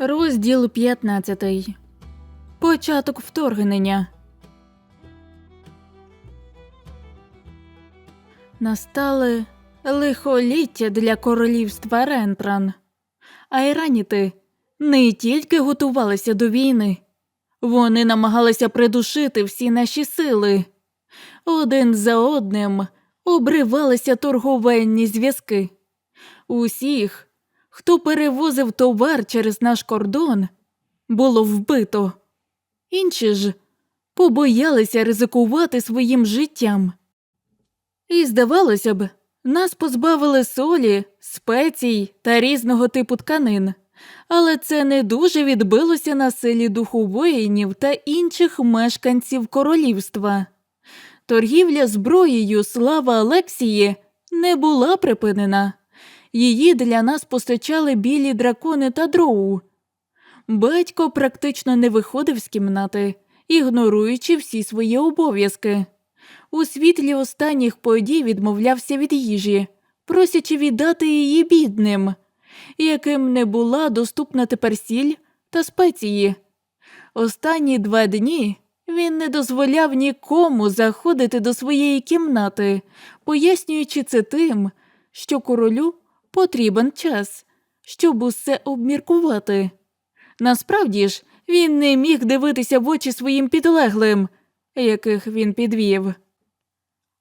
Розділ 15. Початок вторгнення. Настали лихоліття для королівства Рентран. Айраніти не тільки готувалися до війни, вони намагалися придушити всі наші сили. Один за одним обривалися торговельні зв'язки. Усіх, хто перевозив товар через наш кордон, було вбито. Інші ж побоялися ризикувати своїм життям. І, здавалося б, нас позбавили солі, спецій та різного типу тканин, але це не дуже відбилося на силі духу воїнів та інших мешканців королівства. Торгівля зброєю слава Алексії не була припинена. Її для нас постачали білі дракони та дроу. Батько практично не виходив з кімнати, ігноруючи всі свої обов'язки. У світлі останніх подій відмовлявся від їжі, просячи віддати її бідним, яким не була доступна тепер сіль та спеції. Останні два дні він не дозволяв нікому заходити до своєї кімнати, пояснюючи це тим, що королю потрібен час, щоб усе обміркувати. Насправді ж, він не міг дивитися в очі своїм підлеглим, яких він підвів.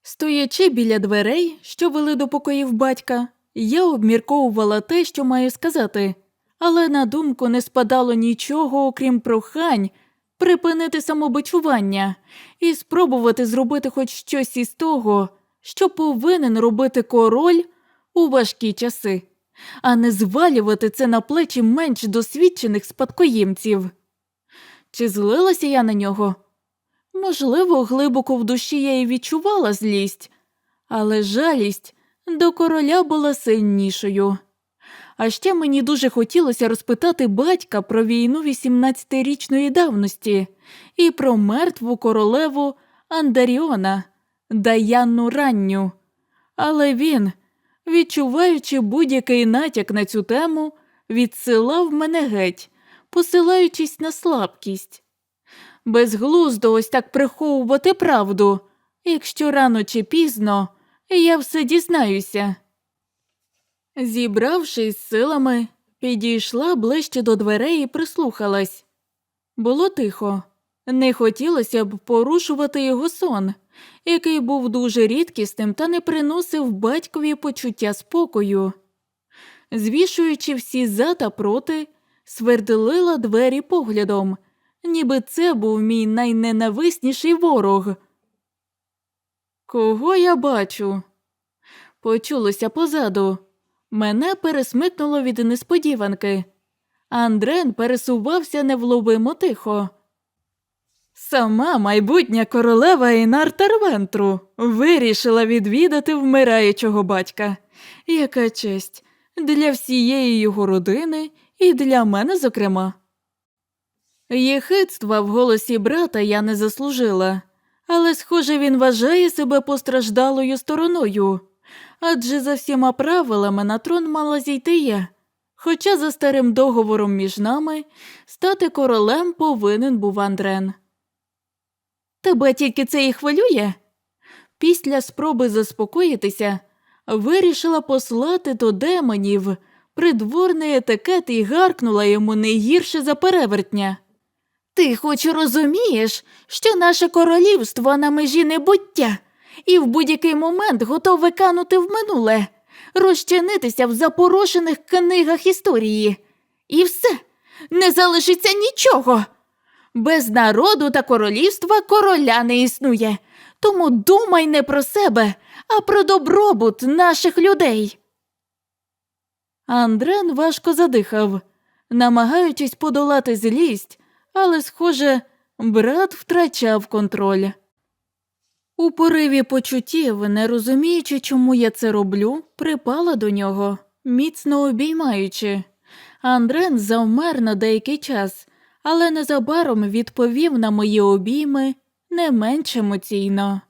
Стоячи біля дверей, що вели до покоїв батька, я обмірковувала те, що маю сказати, але на думку не спадало нічого, окрім прохань припинити самобичування і спробувати зробити хоч щось із того, що повинен робити король у важкі часи, а не звалювати це на плечі менш досвідчених спадкоємців. Чи злилася я на нього? Можливо, глибоко в душі я і відчувала злість, але жалість до короля була сильнішою. А ще мені дуже хотілося розпитати батька про війну 18-річної давності і про мертву королеву Андаріона, Даяну Ранню. Але він, відчуваючи будь-який натяк на цю тему, відсилав мене геть, посилаючись на слабкість. Безглуздо ось так приховувати правду, якщо рано чи пізно я все дізнаюся. Зібравшись силами, підійшла ближче до дверей і прислухалась. Було тихо, не хотілося б порушувати його сон, який був дуже рідкісним та не приносив батькові почуття спокою. Звішуючи всі за та проти, свердлила двері поглядом, ніби це був мій найненависніший ворог. Кого я бачу? Почулося позаду. Мене пересмикнуло від несподіванки. Андрен пересувався невловимо тихо. Сама майбутня королева Інар Тервентру вирішила відвідати вмираючого батька. Яка честь для всієї його родини і для мене, зокрема. Єхидства в голосі брата я не заслужила, але, схоже, він вважає себе постраждалою стороною, адже за всіма правилами на трон мала зійти я. Хоча за старим договором між нами стати королем повинен був Андрен. Тебе тільки це і хвилює? Після спроби заспокоїтися вирішила послати до демонів придворний етикет і гаркнула йому не гірше за перевертня. Ти хоч розумієш, що наше королівство на межі небуття і в будь-який момент готове канути в минуле, розчинитися в запорошених книгах історії. І все, не залишиться нічого. Без народу та королівства короля не існує. Тому думай не про себе, а про добробут наших людей. Андрен важко задихав, намагаючись подолати злість, але, схоже, брат втрачав контроль. У пориві почуттів, не розуміючи, чому я це роблю, припала до нього, міцно обіймаючи. Андрен завмер на деякий час, але незабаром відповів на мої обійми не менш емоційно.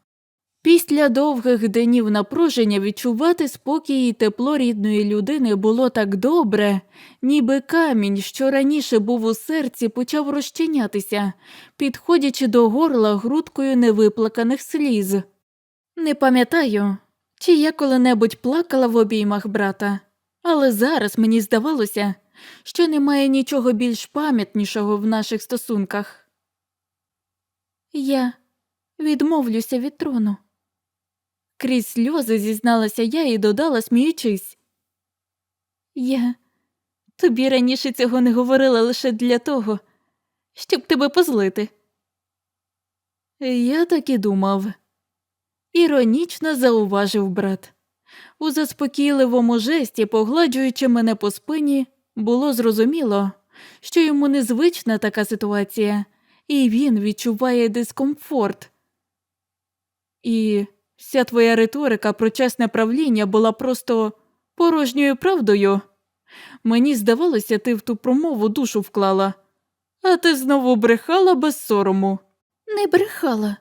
Після довгих днів напруження відчувати спокій і тепло рідної людини було так добре, ніби камінь, що раніше був у серці, почав розчинятися, підходячи до горла грудкою невиплаканих сліз. Не пам'ятаю, чи я коли-небудь плакала в обіймах брата, але зараз мені здавалося, що немає нічого більш пам'ятнішого в наших стосунках. Я відмовлюся від трону. Крізь сльози зізналася я і додала, сміючись. Я тобі раніше цього не говорила лише для того, щоб тебе позлити. Я так і думав, іронічно зауважив брат. У заспокійливому жесті, погладжуючи мене по спині, було зрозуміло, що йому незвична така ситуація, і він відчуває дискомфорт. І вся твоя риторика про чесне правління була просто порожньою правдою. Мені здавалося, ти в ту промову душу вклала, а ти знову брехала без сорому. Не брехала.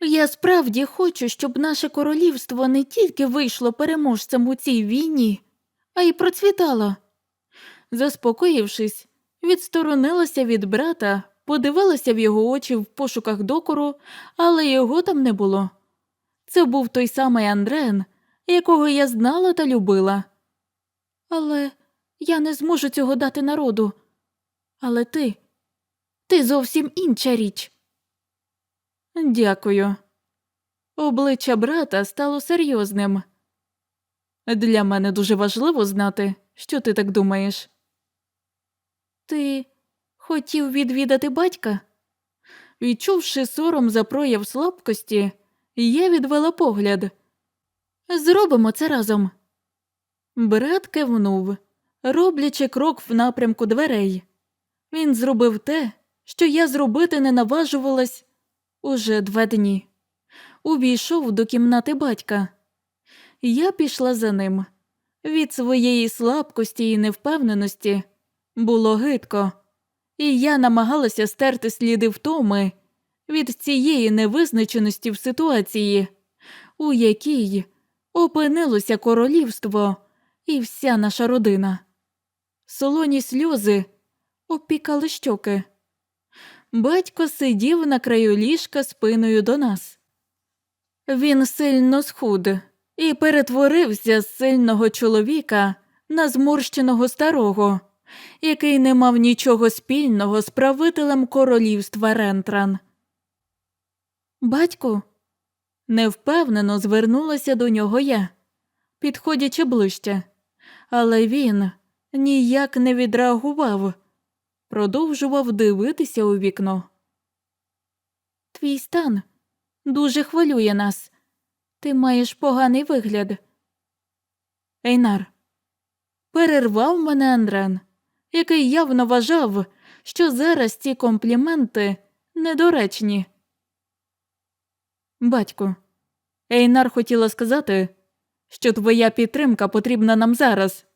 Я справді хочу, щоб наше королівство не тільки вийшло переможцем у цій війні, а й процвітало. Заспокоївшись, відсторонилася від брата, подивилася в його очі в пошуках докору, але його там не було. Це був той самий Андрен, якого я знала та любила. Але я не зможу цього дати народу. Але ти, ти зовсім інша річ. Дякую. Обличчя брата стало серйозним. Для мене дуже важливо знати, що ти так думаєш. Ти хотів відвідати батька? Відчувши сором за прояв слабкості, я відвела погляд. Зробимо це разом. Брат кивнув, роблячи крок в напрямку дверей. Він зробив те, що я зробити не наважувалась уже два дні. Увійшов до кімнати батька. Я пішла за ним. Від своєї слабкості і невпевненості було гидко, і я намагалася стерти сліди втоми від цієї невизначеності в ситуації, у якій опинилося королівство і вся наша родина. Солоні сльози опікали щоки. Батько сидів на краю ліжка спиною до нас. Він сильно схуд і перетворився з сильного чоловіка на зморщеного старого, який не мав нічого спільного з правителем королівства Рентран. Батьку, невпевнено звернулася до нього я, підходячи ближче, але він ніяк не відреагував, продовжував дивитися у вікно. Твій стан дуже хвилює нас. Ти маєш поганий вигляд. Ейнар. Перервав мене Андрен, який явно вважав, що зараз ці компліменти недоречні. Батьку, Ейнар хотіла сказати, що твоя підтримка потрібна нам зараз.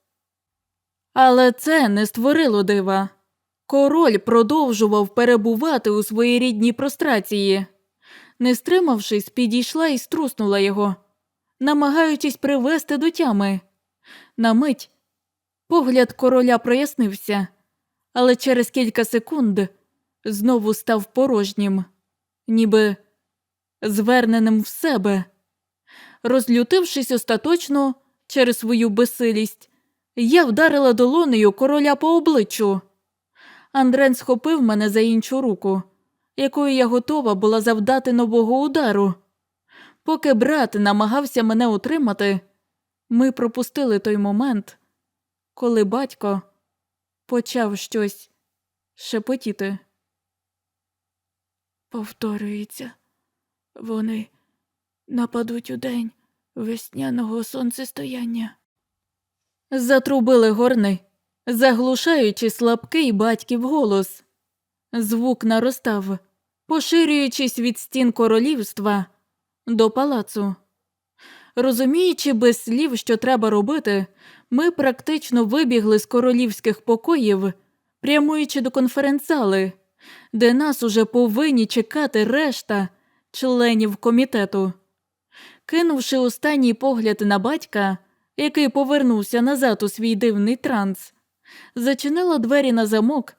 Але це не створило дива. Король продовжував перебувати у своїй рідній прострації. Не стримавшись, підійшла і струснула його, намагаючись привести до тями. На мить погляд короля прояснився, але через кілька секунд знову став порожнім, ніби зверненим в себе. Розлютившись остаточно через свою безсилість, я вдарила долонею короля по обличчю. Андрен схопив мене за іншу руку, якою я готова була завдати нового удару. Поки брат намагався мене утримати, ми пропустили той момент, коли батько почав щось шепотіти. Повторюється, вони нападуть у день весняного сонцестояння. Затрубили горни, заглушаючи слабкий батьків голос. Звук наростав, поширюючись від стін королівства до палацу. Розуміючи без слів, що треба робити, ми практично вибігли з королівських покоїв, прямуючи до конференцали, де нас уже повинні чекати решта членів комітету. Кинувши останній погляд на батька, який повернувся назад у свій дивний транс, зачинила двері на замок,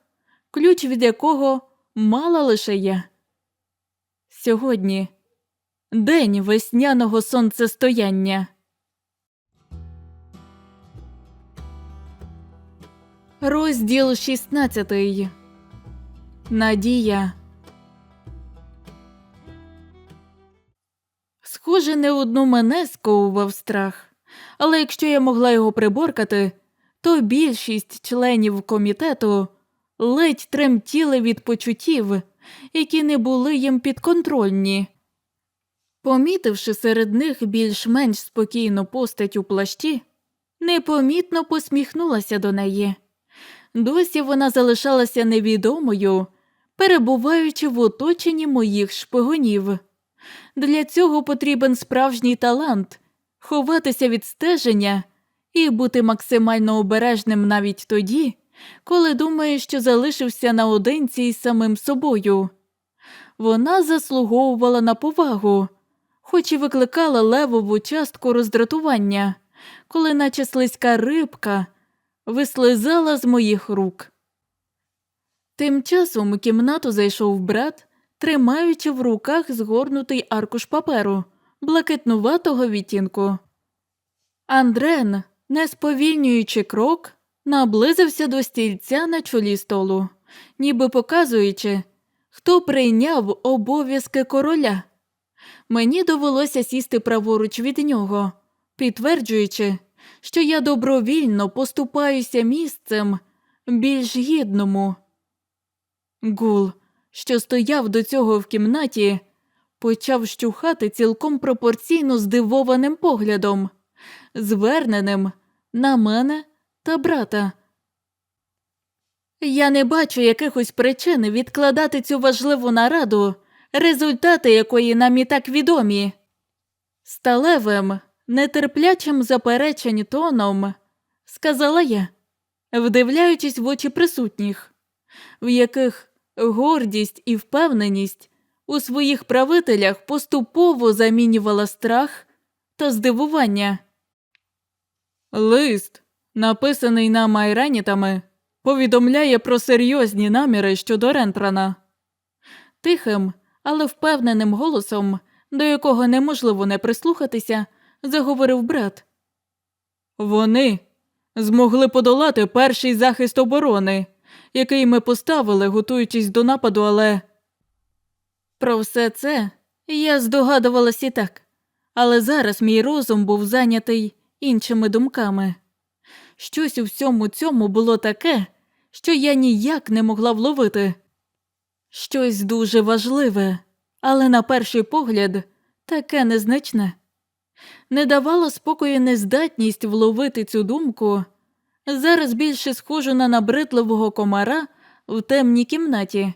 ключ від якого мала лише я. Сьогодні день весняного сонцестояння. Розділ 16. Надія. Схоже, не одну мене сковував страх, але якщо я могла його приборкати, то більшість членів комітету ледь тремтіли від почуттів, які не були їм підконтрольні. Помітивши серед них більш-менш спокійну постать у плащі, непомітно посміхнулася до неї. Досі вона залишалася невідомою, перебуваючи в оточенні моїх шпигунів. Для цього потрібен справжній талант ховатися від стеження і бути максимально обережним навіть тоді, коли думаєш, що залишився наодинці із самим собою. Вона заслуговувала на повагу, хоч і викликала левову частку роздратування, коли наче слизька рибка вислизала з моїх рук. Тим часом у кімнату зайшов брат, тримаючи в руках згорнутий аркуш паперу блакитнуватого відтінку. Андрен, не сповільнюючи крок, наблизився до стільця на чолі столу, ніби показуючи, хто прийняв обов'язки короля. Мені довелося сісти праворуч від нього, підтверджуючи, що я добровільно поступаюся місцем більш гідному. Гул, що стояв до цього в кімнаті, почав щухати цілком пропорційно здивованим поглядом, зверненим на мене та брата. Я не бачу якихось причин відкладати цю важливу нараду, результати якої нам і так відомі. Сталевим, нетерплячим заперечень тоном, сказала я, вдивляючись в очі присутніх, в яких гордість і впевненість у своїх правителях поступово замінювала страх та здивування. Лист, написаний нам айранітами, повідомляє про серйозні наміри щодо Рентрана. Тихим, але впевненим голосом, до якого неможливо не прислухатися, заговорив брат. Вони змогли подолати перший захист оборони, який ми поставили, готуючись до нападу, але. Про все це я здогадувалась і так, але зараз мій розум був зайнятий іншими думками. Щось у всьому цьому було таке, що я ніяк не могла вловити. Щось дуже важливе, але на перший погляд таке незначне. Не давала спокою нездатність вловити цю думку, зараз більше схожу на набридливого комара в темній кімнаті,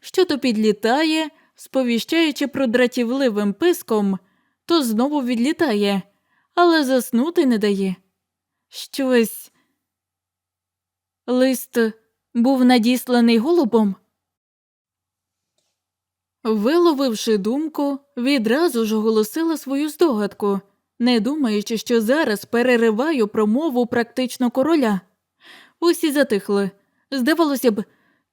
що то підлітає, сповіщаючи про дратівливим писком, то знову відлітає, але заснути не дає. Щось. Лист був надісланий голубом. Виловивши думку, відразу ж оголосила свою здогадку, не думаючи, що зараз перериваю промову практично короля. Усі затихли. Здавалося б,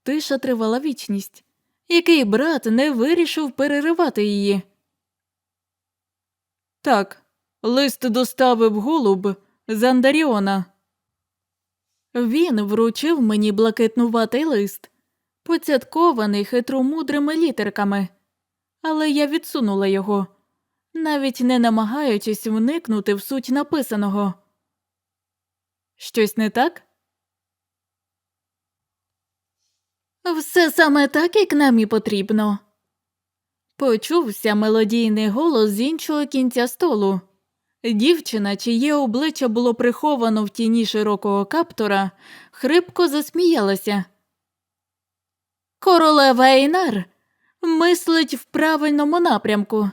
тиша тривала вічність, який брат не вирішив переривати її. Так, лист доставив голуб з Андаріона. Він вручив мені блакитнуватий лист, поцяткований хитромудрими літерками, але я відсунула його, навіть не намагаючись вникнути в суть написаного. Щось не так? Все саме так, як нам і потрібно. Почувся мелодійний голос з іншого кінця столу. Дівчина, чиє обличчя було приховано в тіні широкого каптора, хрипко засміялася. Королева Ейнар мислить в правильному напрямку.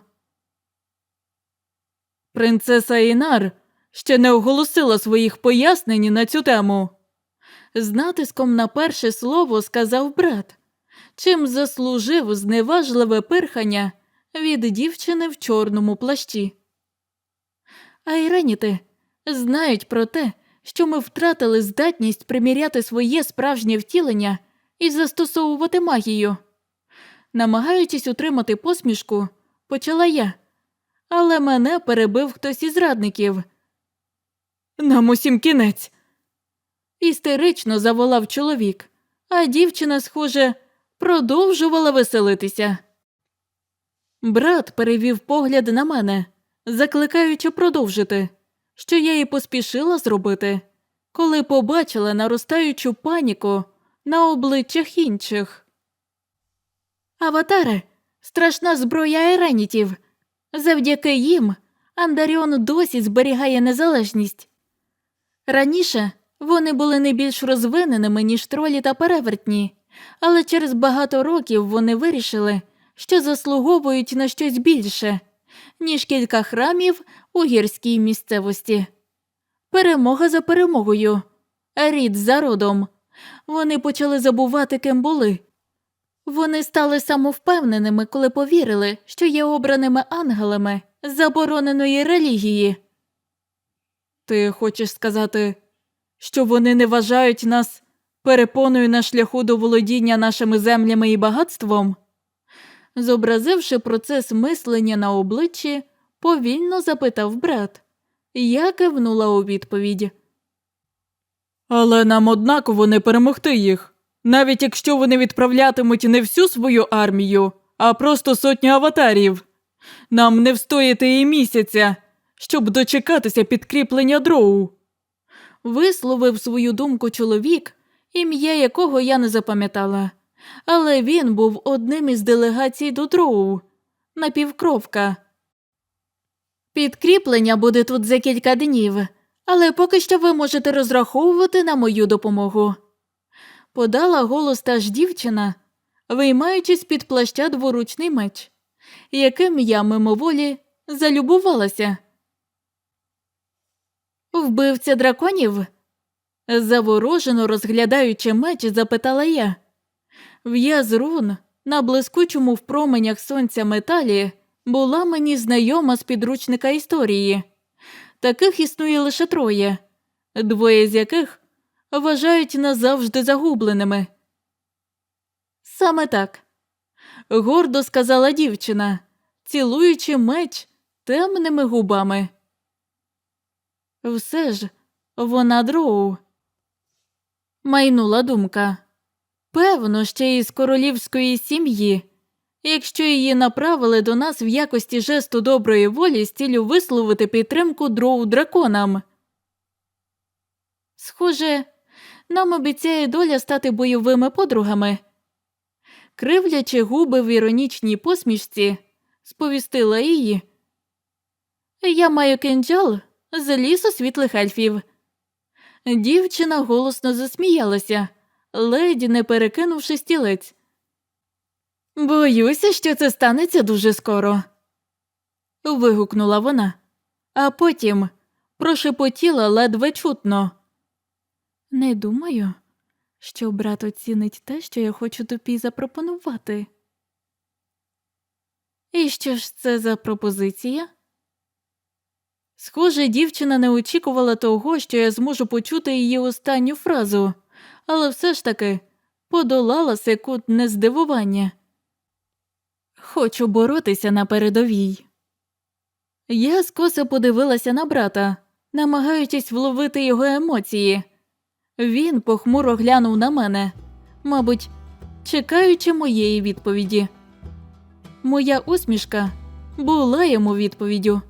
Принцеса Ейнар ще не оголосила своїх пояснень на цю тему. З натиском на перше слово сказав брат, чим заслужив зневажливе пирхання від дівчини в чорному плащі. Айреніти знають про те, що ми втратили здатність приміряти своє справжнє втілення і застосовувати магію. Намагаючись утримати посмішку, почала я, але мене перебив хтось із радників. Нам усім кінець. Істерично заволав чоловік, а дівчина, схоже, продовжувала веселитися. Брат перевів погляд на мене, закликаючи продовжити, що я і поспішила зробити, коли побачила наростаючу паніку на обличчях інших. Аватари страшна зброя еренітів. Завдяки їм Андаріон досі зберігає незалежність. Раніше вони були не більш розвиненими, ніж тролі та перевертні, але через багато років вони вирішили, що заслуговують на щось більше, ніж кілька храмів у гірській місцевості. Перемога за перемогою, рід за родом. Вони почали забувати, ким були. Вони стали самовпевненими, коли повірили, що є обраними ангелами забороненої релігії. Ти хочеш сказати, що вони не вважають нас перепоною на шляху до володіння нашими землями і багатством? Зобразивши процес мислення на обличчі, повільно запитав брат. Я кивнула у відповідь. Але нам однаково не перемогти їх, навіть якщо вони відправлятимуть не всю свою армію, а просто сотню аватарів. Нам не встояти і місяця, щоб дочекатися підкріплення дроу. Висловив свою думку чоловік, ім'я якого я не запам'ятала, але він був одним із делегацій до дроу, напівкровка. Підкріплення буде тут за кілька днів, але поки що ви можете розраховувати на мою допомогу. Подала голос та ж дівчина, виймаючи з-під плаща дворучний меч, яким я мимоволі залюбувалася. Вбивця драконів? Заворожено розглядаючи меч, запитала я. В'яз рун на блискучому в променях сонця металі була мені знайома з підручника історії. Таких існує лише троє, двоє з яких вважають назавжди загубленими. Саме так, гордо сказала дівчина, цілуючи меч темними губами. Все ж вона дроу. Майнула думка. Певно, ще із королівської сім'ї, якщо її направили до нас в якості жесту доброї волі з цілю висловити підтримку дроу драконам. Схоже, нам обіцяє доля стати бойовими подругами. Кривлячи губи в іронічній посмішці, сповістила її. Я маю кинджал з лісу світлих ельфів. Дівчина голосно засміялася, ледь не перекинувши стілець. Боюся, що це станеться дуже скоро. вигукнула вона, а потім прошепотіла ледве чутно. Не думаю, що брат оцінить те, що я хочу тобі запропонувати. І що ж це за пропозиція? Схоже, дівчина не очікувала того, що я зможу почути її останню фразу, але все ж таки подолала секундне здивування. Хочу боротися на передовій. Я скоса подивилася на брата, намагаючись вловити його емоції. Він похмуро глянув на мене, мабуть, чекаючи моєї відповіді. Моя усмішка була йому відповіддю.